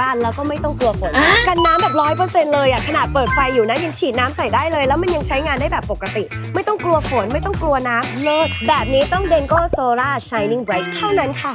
บ้านแล้วก็ไม่ต้องกลัวฝนกันน้ำแบบร้อยเปอร์เซ็นต์เลยอะขนาดเปิดไฟอยู่นะยังฉีดน้ำใส่ได้เลย แล้วมันยังใช้งานได้แบบปกติ ไม่ต้องกลัวฝนไม่ต้องกลัวน้ำเลิศแบบนี้ต้องเดนโก้โซล่า Shining Bright เท่านั้นค่ะ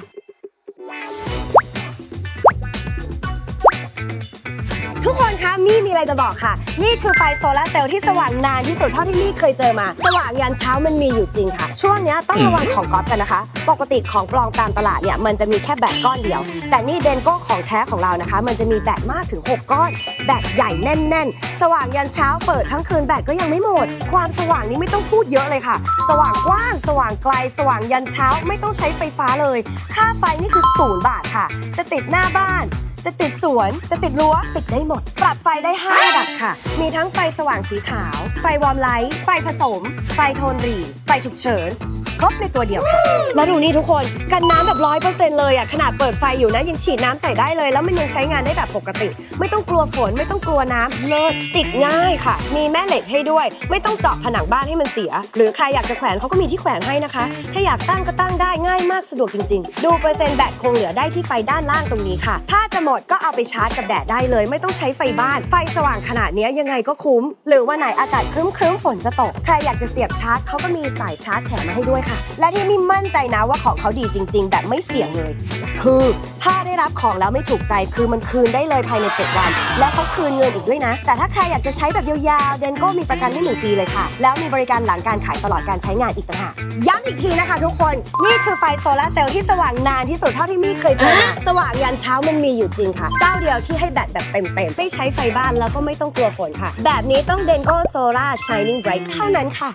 อะไรจะบอกค่ะ นี่คือไฟโซลาร์เซลล์ที่สว่างนานที่สุดเท่าที่มี่เคยเจอมา สว่างยันเช้ามันมีอยู่จริงค่ะ ช่วงเนี้ยต้องระวังของก๊อฟกันนะคะ ปกติของปลอมตามตลาดเนี่ยมันจะมีแค่แบตก้อนเดียว แต่นี่เดนโก้ของแท้ของเรานะคะ มันจะมีแบตมากถึง 6 ก้อน แบตใหญ่แน่น ๆ สว่างยันเช้าเปิดทั้งคืนแบตก็ยังไม่หมด ความสว่างนี้ไม่ต้องพูดเยอะเลยค่ะ สว่างกว้างสว่างไกลสว่างยันเช้าไม่ต้องใช้ไฟฟ้าเลย ค่าไฟนี่คือศูนย์บาทค่ะ จะติดหน้าบ้าน จะติดสวน จะติดรั้วติดได้หมด ปรับไฟได้5ระดับค่ะ มีทั้งไฟสว่างสีขาว ไฟวอร์มไลท์ ไฟผสม ไฟโทนหรีไฟฉุกเฉิน ครบในตัวเดียวค่ะแล้วดูนี่ทุกคนกันน้ำแบบร้อยเปอร์เซ็นต์เลยอะขนาดเปิดไฟอยู่นะยังฉีดน้ำใส่ได้เลย แล้วมันยังใช้งานได้แบบปกติ ไม่ต้องกลัวฝนไม่ต้องกลัวน้ำเลิศติดง่ายค่ะ มีแม่เหล็กให้ด้วย ไม่ต้องเจาะผนังบ้านให้มันเสีย หรือใครอยากจะแขวนเขาก็มีที่แขวนให้นะคะ ถ้าอยากตั้งก็ตั้งได้ง่ายมากสะดวกจริง ๆ ดูเปอร์เซ็นต์แบตคงเหลือได้ที่ไฟด้านล่างตรงนี้ค่ะ ถ้าจะหมดก็เอาไปชาร์จกับแดดได้เลย ไม่ต้องใช้ไฟบ้าน ไฟสว่างขนาดเนี้ยยังไงก็คุ้ม หรือว่าไหนอากาศครึ้มๆฝนจะตกใครอยากจะเสียบชาร์จเขาก็มีสายชาร์จแถมมาให้ด้วยค่ะและที่นี่มั่นใจนะว่าของเขาดีจริง ๆ แบบไม่เสี่ยงเลย คือถ้าได้รับของแล้วไม่ถูกใจคือมันคืนได้เลยภายใน 7 วัน และเขาคืนเงินอีกด้วยนะ แต่ถ้าใครอยากจะใช้แบบยาวๆเดนโก้มีประกันให้หนึ่งปีเลยค่ะ แล้วมีบริการหลังการขายตลอดการใช้งานอีกต่างหากย้ำอีกทีนะคะ ทุกคนนี่คือไฟโซลาร์เซลล์ที่สว่างนานที่สุดเท่าที่มี่เคยเจอมาสว่างยันเช้ามันมีอยู่จริงค่ะเจ้าเดียวที่ให้แบตแบบเต็มๆไม่ใช้ไฟบ้านแล้วก็ไม่ต้องกลัวฝนค่ะ แบบนี้ต้องเดนโก้โซล่า Shining Bright เท่านั้นค่ะ